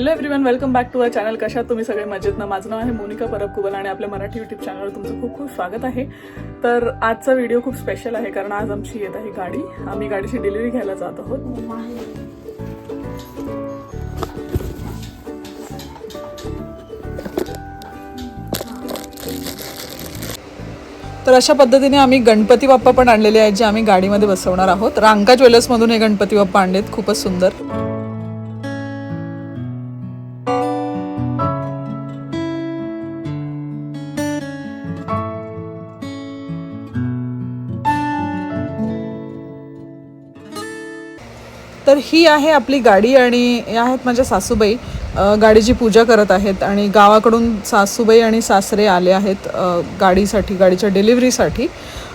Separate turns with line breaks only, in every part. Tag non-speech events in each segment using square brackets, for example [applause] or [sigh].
Hello everyone welcome back to our channel कशात तुम्ही सगळे? मजेत ना? माझं नाव आहे मोनिका परब कुबल आणि आपल्या मराठी युट्यूब चॅनलवर तुमचं खूप खूप स्वागत आहे. तर आजचा व्हिडिओ खूप स्पेशल आहे कारण आज आमची येत आहे गाडी. आम्ही गाडीची डिलिव्हरी घ्यायला जात आहोत. तर अशा पद्धतीने आम्ही गणपती बाप्पा पण आणलेले आहेत जे आम्ही गाडीमध्ये बसवणार आहोत. रांका ज्वेलर्समधून हे गणपती बाप्पा आणलेत. खूपच सुंदर. तर ही आहे आपली गाडी आणि या आहेत माझ्या सासूबाई. गाडीची पूजा करत आहेत आणि गावाकडून सासूबाई आणि सासरे आले आहेत गाडीसाठी गाडीच्या डिलिव्हरीसाठी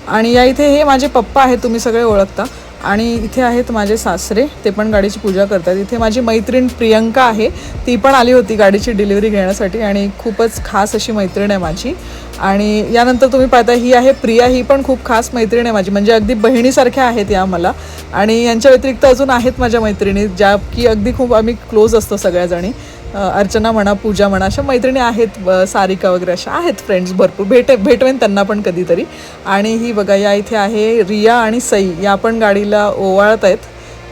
आणि या इथे हे माझे पप्पा आहेत तुम्ही सगळे ओळखता. आणि इथे आहेत माझे सासरे ते पण गाडीची पूजा करतात. इथे माझी मैत्रीण प्रियंका आहे ती पण आली होती गाडीची डिलिव्हरी घेण्यासाठी आणि खूपच खास अशी मैत्रीण आहे माझी. आणि यानंतर तुम्ही पाहता ही आहे प्रिया ही पण खूप खास मैत्रीण आहे माझी. म्हणजे अगदी बहिणीसारख्या आहेत या मला. आणि यांच्या व्यतिरिक्त अजून आहेत माझ्या मैत्रिणी ज्या की अगदी खूप आम्ही क्लोज असतो सगळ्याजणी. अर्चना म्हणा पूजा म्हणा अशा मैत्रिणी आहेत सारिका वगैरे अशा आहेत फ्रेंड्स भरपूर. भेटे भेटवेन त्यांना पण कधीतरी. आणि ही बघा या इथे आहे रिया आणि सई. या पण गाडीला ओवाळत आहेत.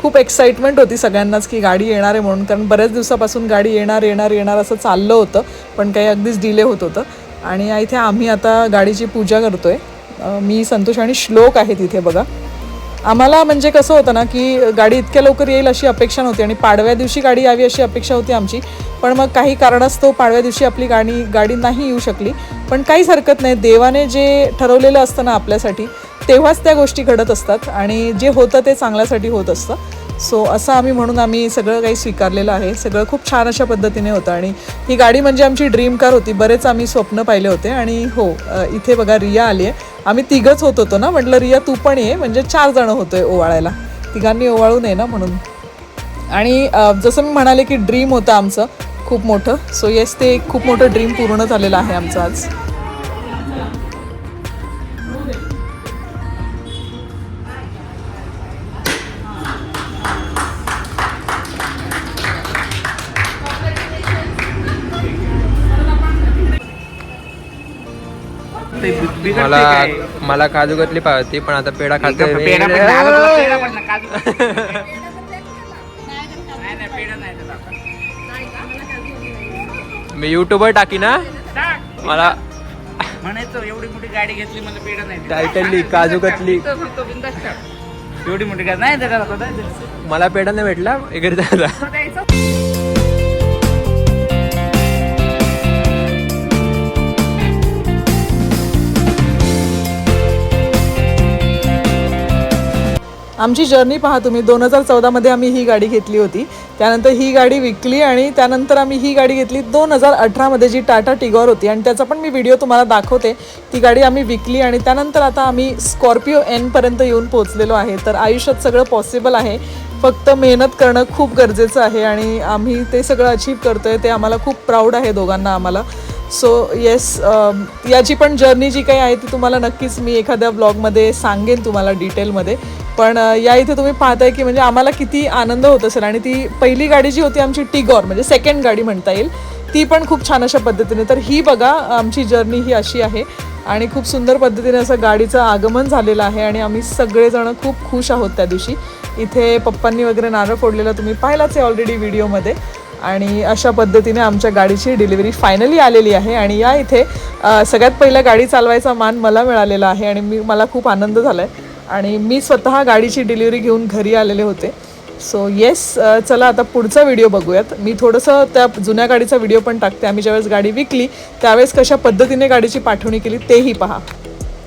खूप एक्साइटमेंट होती सगळ्यांनाच की गाडी येणार आहे म्हणून. कारण बऱ्याच दिवसापासून गाडी येणार येणार येणार असं चाललं होतं. पण काही अगदीच डिले होत होतं. आणि या इथे आम्ही आता गाडीची पूजा करतो आहे मी संतोष आणि श्लोक आहे तिथे बघा. आम्हाला म्हणजे कसं होतं ना की गाडी इतक्या लवकर येईल अशी अपेक्षा नव्हती आणि पाडव्या दिवशी गाडी यावी अशी अपेक्षा होती आमची. पण मग काही कारणास्तव पाडव्या दिवशी आपली गाडी गाडी नाही येऊ शकली. पण काहीच हरकत नाही. देवाने जे ठरवलेलं असतं ना आपल्यासाठी तेव्हाच त्या गोष्टी घडत असतात आणि जे होतं ते चांगल्यासाठी होत असतं. सो असं आम्ही म्हणून आम्ही सगळं काही स्वीकारलेलं आहे. सगळं खूप छान अशा पद्धतीने होतं आणि ही गाडी म्हणजे आमची ड्रीम कार होती. बरेच आम्ही स्वप्न पाहिले होते आणि हो इथे बघा रिया आली आहे आम्ही तिघच होत होतो ना. म्हटलं रिया तू पण ये. म्हणजे चार जण होतोय ओवाळायला. तिघांनी ओवाळू नये ना म्हणून. आणि जसं मी म्हणाले की ड्रीम होतं आमचं खूप मोठं. सो येस ते एक खूप मोठं ड्रीम पूर्ण झालेलं आहे आमचं आज.
बिघडते
मला
काय?
मला काजू कतली पावती पण आता पेढा खाते
पण- पेढा पण नाही, आता पेढा पण नाही, [laughs] काजू- नाही, नाही, पेढा नाही देत आपण.
मी युट्यूबवर टाकी ना
टाक.
मला
म्हणायचं एवढी मोठी गाडी घेतली मला पेढा नाही देत.
काजू कतली.
टाक. एवढी मोठी गाडी नाही आता.
मला पेढा नाही भेटला वगैरे झाला
आता द्यायचं.
आमची जर्नी पहा तुम्ही. दोन हजार चौदामध्ये आम्ही ही गाडी घेतली होती. त्यानंतर ही गाडी विकली आणि त्यानंतर आम्ही ही गाडी घेतली दोन हजार अठरामध्ये जी टाटा टिगॉर होती. आणि त्याचा पण मी व्हिडिओ तुम्हाला दाखवते. ती गाडी आम्ही विकली आणि त्यानंतर आता आम्ही स्कॉर्पिओ एनपर्यंत येऊन पोहोचलेलो आहे. तर आयुष्यात सगळं पॉसिबल आहे. फक्त मेहनत करणं खूप गरजेचं आहे आणि आम्ही ते सगळं अचीव करतो आहे ते आम्हाला खूप प्राऊड आहे दोघांना आम्हाला. सो येस याची पण जर्नी जी काही आहे ती तुम्हाला नक्कीच मी एखाद्या ब्लॉगमध्ये सांगेन तुम्हाला डिटेलमध्ये पण या इथे तुम्ही पाहताय की म्हणजे आम्हाला किती आनंद होत असेल आणि ती पहिली गाडी जी होती आमची टिगॉर म्हणजे सेकंड गाडी म्हणता येईल ती पण खूप छान अशा पद्धतीने. तर ही बघा आमची जर्नी ही अशी आहे आणि खूप सुंदर पद्धतीने असं गाडीचं आगमन झालेलं आहे आणि आम्ही सगळेजण खूप खुश आहोत त्या दिवशी. इथे पप्पांनी वगैरे नारळ फोडलेलं तुम्ही पाहिलाच आहे ऑलरेडी व्हिडिओमध्ये आणि अशा पद्धतीने आमच्या गाडीची डिलिव्हरी फायनली आलेली आहे आणि या इथे सगळ्यात पहिला गाडी चालवायचा मान मला मिळालेला आहे आणि मी मला खूप आनंद झाला आहे आणि मी स्वतः गाडीची डिलिव्हरी घेऊन घरी आलेले होते. सो येस चला आता पुढचा व्हिडिओ बघूयात. मी थोडंसं त्या जुन्या गाडीचा व्हिडिओ पण टाकते. आम्ही ज्यावेळेस गाडी विकली त्यावेळेस कशा पद्धतीने गाडीची पाठवणी केली तेही पहा.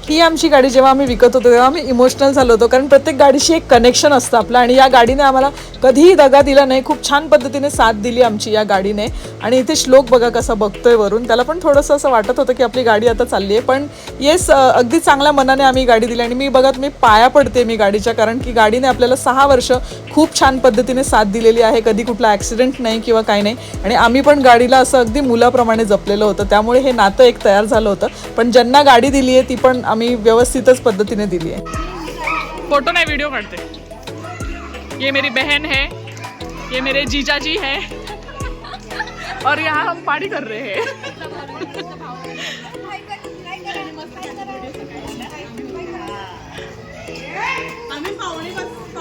ही आमची गाडी जेव्हा आम्ही विकत होतो तेव्हा आम्ही इमोशनल झालो होतो. कारण प्रत्येक गाडीशी एक कनेक्शन असतं आपलं. आणि या गाडीने आम्हाला कधीही दगा दिला नाही. खूप छान पद्धतीने साथ दिली आमची या गाडीने. आणि इथे श्लोक बघा कसा बघतोय वरून. त्याला पण थोडंसं असं वाटत होतं की आपली गाडी आता चालली आहे पण येस अगदी चांगल्या मनाने आम्ही गाडी दिली. आणि मी बघा मी पाया पडते मी गाडीच्या. कारण की गाडीने आपल्याला सहा वर्ष खूप छान पद्धतीने साथ दिलेली आहे. कधी कुठला ॲक्सिडेंट नाही किंवा काही नाही. आणि आम्ही पण गाडीला असं अगदी मुलाप्रमाणे जपलेलं होतं. त्यामुळे हे नातं एक तयार झालं होतं. पण ज्यांना गाडी दिली आहे ती पण आम्ही व्यवस्थितच पद्धतीने दिली आहे. फ़ोटो नाही व्हिडिओ काढते. ये मेरी बहन है, ये मेरे जीजा जी है.
और यहाँ हम पार्टी कर रहे हैं.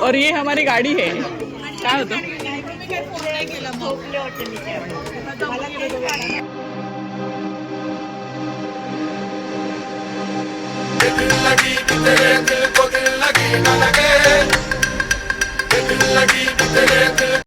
और ये हमारी गाडी है. काय होतं
लगी तेरे दिल को दिल लगी न लगे दिल लगी तेरे दिल